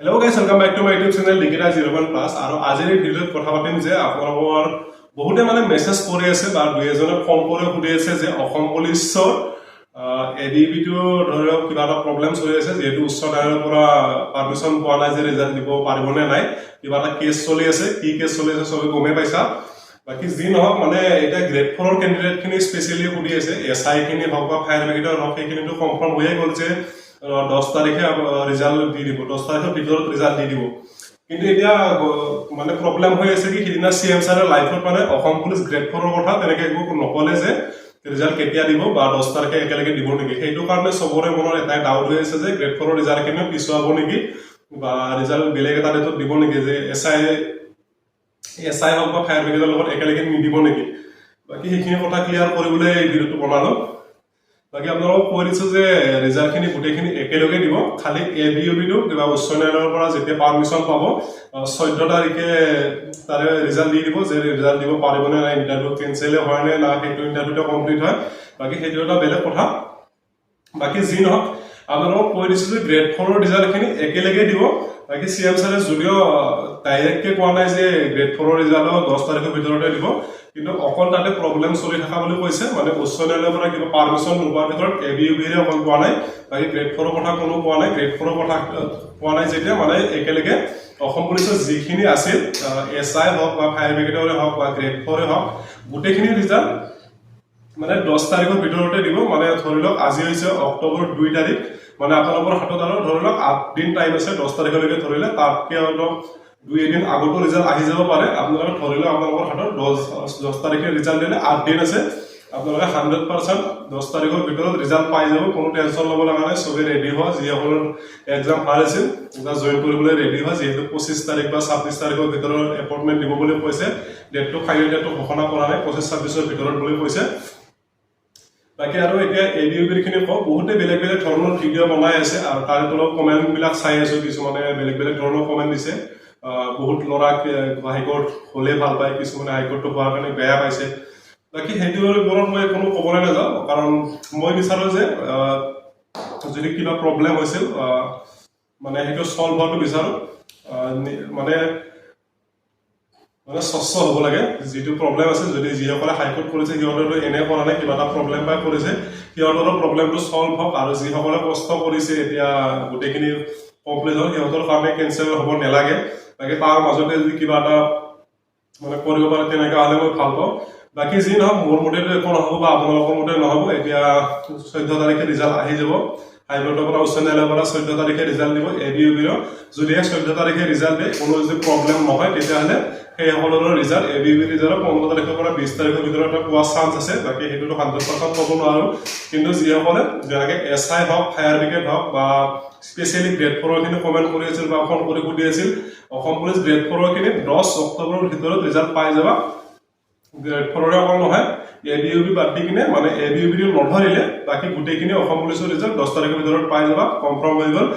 Hello' guys welcome back to my YouTube channel digit zero' one plus আৰু আজিৰ ভিডিঅ'ত কথা পাতিম যে আপোনালোকৰ বহুতে মানে মেছেজ কৰি আছে বা দুই এজনে ফোন কৰি সুধি আছে যে অসম পুলিচৰ এ ডি বিটো ধৰি লওক কিবা এটা প্ৰব্লেম চলি আছে, যিহেতু উচ্চ ন্যায়ালয়ৰ পৰা পাৰ্মিশ্যন পোৱা নাই যে ৰিজাল্ট দিব পাৰিবনে নাই, কিবা এটা কেছ চলি আছে, কি কেছ চলি আছে চবে গমেই পাইছা। বাকী যি নহওক মানে এতিয়া গ্ৰেড ফ'ৰৰ কেণ্ডিডেটখিনি স্পেচিয়েলি সুধি আছে এছ আই খিনি হওক বা ফায়াৰ ব্ৰিগেডৰ হওক সেইখিনিতো কনফাৰ্ম হৈয়ে গ'ল যে দহ তাৰিখে ৰিজাল্ট দি দিব। দহ তাৰিখৰ ভিতৰত ৰিজাল্ট দি দিব। কিন্তু এতিয়া মানে প্ৰব্লেম হৈ আছে কি সিদিনা চি এম ছাৰে লাইফত মানে অসম পুলিচ গ্ৰেড ফ'ৰৰ কথা, তেনেকে একো নকলে যে ৰিজাল্ট কেতিয়া দিব বা দহ তাৰিখে একেলগে দিব নেকি। সেইটো কাৰণে চবৰে মনত এটাই ডাউট হৈ আছে যে গ্ৰেড ফ'ৰৰ ৰিজাল্টখিনিও পিছুৱাব নেকি বা ৰিজাল্ট বেলেগ এটা ডেটত দিব নেকি, যে এছ আই এছ আই হওক বা ফায়াৰ ব্ৰিগেডৰ লগত একেলগে নিদিব নেকি। বাকী সেইখিনি কথা ক্লিয়াৰ কৰিবলৈ এই ভিডিঅ'টো বনালো। বাকী আপোনালোকক কৈ দিছো যে ৰিজাল্টখিনি গোটেইখিনি একেলগে দিব। খালি এ বি ইউ বিটো কিবা উচ্চ ন্যায়ালয়ৰ পৰা যেতিয়া পাৰ্মিশ্যন পাব চৈধ্য তাৰিখে তাৰে ৰিজাল্ট দি দিব। যে ৰিজাল্ট দিব পাৰিবনে নাই ইণ্টাৰভিউ কেঞ্চেলে হয় নে না সেইটো ইণ্টাৰভিউটো কমপ্লিট হয়। বাকী সেইটো এটা বেলেগ কথা। বাকী যি নহওক, আপোনালোকক কৈ দিছো যে গ্ৰেড ফ'ৰৰ ৰিজাল্টখিনি একেলগে দিব। বাকী চি এম ছাৰে যদিও ডাইৰেক্টকে কোৱা নাই যে গ্ৰেড ফ'ৰৰ ৰিজাল্ট দহ তাৰিখৰ ভিতৰতে দিব। কিন্তু অকল তাতে প্ৰব্লেম চলি থকা বুলি কৈছে। মানে উচ্চ ন্যায়ালয়ৰ পৰা কিবা পাৰ্মিশ্যন নোপোৱাৰ ভিতৰত এ বি ইউ বিৰে অকল কোৱা নাই। বাকী গ্ৰেড ফ'ৰৰ কথা কোনো কোৱা নাই। গ্ৰেড ফ'ৰৰ কথা কোৱা নাই যেতিয়া। মানে একেলগে অসম পুলিচৰ যিখিনি আছিল এছ আই হওক বা ফায়াৰ ব্ৰিগেডৰে হওক বা গ্ৰেড ফ'ৰে হওক, গোটেইখিনি ৰিজাল্ট মানে দহ তাৰিখৰ ভিতৰতে দিব মানে ধৰি লওক আজি হৈছে অক্টোবৰ দুই তাৰিখ মানে আপোনালোকৰ হাতত আৰু ধৰি লওক আঠ দিন টাইম আছে দহ তাৰিখলৈকে ধৰিলে, তাতকে দুই এদিন আগতো ৰিজাল্ট আহি যাব পাৰে। আপোনালোকে ধৰি লওক আপোনালোকৰ হাতত দহ দহ তাৰিখে ৰিজাল্ট দিলে আঠ দিন আছে, আপোনালোকে হাণ্ড্ৰেড পাৰ্চেণ্ট দহ তাৰিখৰ ভিতৰত ৰিজাল্ট পাই যাব, কোনো টেনশ্যন ল'ব লগা নাই, চবেই ৰেডি হোৱা যিসকলৰ এক্সাম ভালো আছিল জইন কৰিবলৈ ৰেডি হোৱা, যিহেতু পঁচিছ তাৰিখ বা ছাব্বিছ তাৰিখৰ ভিতৰত এপইণ্টমেণ্ট দিব বুলি কৈছে ডেটটো ফাইনেল ডেটটো ঘোষণা কৰা নাই, পঁচিছ ছাব্বিছৰ ভিতৰত বুলি কৈছে। বাকী আৰু এতিয়া এ ডি ইউ কওঁ বহুতে বেলেগ বেলেগ ধৰণৰ ভিডিঅ' বনাই আছে আৰু তাৰে তলত কমেণ্ট বিলাক চাই আছো, কিছুমানে বেলেগ বেলেগ ধৰণৰ কমেণ্ট দিছে। বহুত ল'ৰাক হাইকোৰ্ট হ'লে ভালো পায়, কিছুমানে হাইকোৰ্টটো হোৱাৰ কাৰণে বেয়া পাইছে। বাকী সেইটোৰ ওপৰত মই কোনো ক'বলৈ নাযাওঁ, কাৰণ মই বিচাৰোঁ যে যদি কিবা প্ৰব্লেম হৈছিল মানে সেইটো চল্ভ হোৱাটো বিচাৰোঁ। মানে মানে স্বচ্ছ হ'ব লাগে। যিটো প্ৰব্লেম আছে, যদি যিসকলে হাইকোৰ্ট কৰিছে সিহঁতেতো এনে কৰা নাই, কিবা এটা প্ৰব্লেম পাই কৰিছে। সিহঁতৰো প্ৰব্লেমটো চল্ভ হওক আৰু যিসকলে কষ্ট কৰিছে, এতিয়া গোটেইখিনি কমপ্লিট হ'ল সিহঁতৰ কাৰণে কেঞ্চেল হ'ব নালাগে। বাকী তাৰ মাজতে যদি কিবা এটা মানে কৰিব পাৰে তেনেকুৱা হ'লে মই ভালো পাওঁ। বাকী যি নহওক, মোৰ মতেতো একো নহ'ব বা আপোনালোকৰ মতে নহ'ব। এতিয়া চৈধ্য তাৰিখে ৰিজাল্ট আহি যাব। হাইকোৰ্টৰ পৰা উচ্চ ন্যায়ালয়ৰ পৰা চৈধ্য তাৰিখে ৰিজাল্ট দিব এ বি ইউ বিৰ যদিহে চৈধ্য তাৰিখে ৰিজাল্ট দিয়ে, কোনো যদি প্ৰব্লেম নহয়, তেতিয়াহ'লে সেইসকলৰো result A B U B result পোন্ধৰ তাৰিখৰ পৰা বিছ তাৰিখৰ ভিতৰত পোৱাৰ চান্স আছে, বাকী সেইটোতো হাণ্ড্ৰেড পাৰ্চেণ্ট ক'ব নোৱাৰোঁ। কিন্তু যিসকলে যেনেকৈ এছ আই হওক ফায়াৰ ব্ৰিগেড হওক বা স্পেচিয়েলি গ্ৰেড ফ'ৰৰখিনি কমেণ্ট কৰি আছিল বা ফোন কৰি সুধি আছিল, অসম পুলিচ গ্ৰেড ফ'ৰৰখিনি দহ অক্টোবৰৰ ভিতৰত ৰিজাল্ট পাই যাবা। অকল নহয়, এ বি ইউ বি বাদ দি কিনে মানে এ বি ইউ বিটো নধৰিলে, বাকী গোটেইখিনি অসম পুলিচৰ ৰিজাল্ট দহ তাৰিখৰ ভিতৰত পাই যাবা কনফাৰ্ম হৈ গ'ল।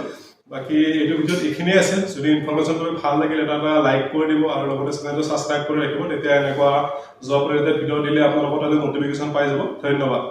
বাকী এইটো ভিডিঅ'ত এইখিনিয়ে আছে। যদি ইনফৰমেশ্যন তুমি ভালো লাগিল, এটা এটা লাইক কৰি দিব আৰু লগতে চেনেলটো ছাবস্ক্ৰাইব কৰি ৰাখিব, তেতিয়া এনেকুৱা জব ৰিলেটেড ভিডিঅ' দিলে আপোনালোকৰ তাতে নটিফিকেশ্যন পাই যাব। ধন্যবাদ।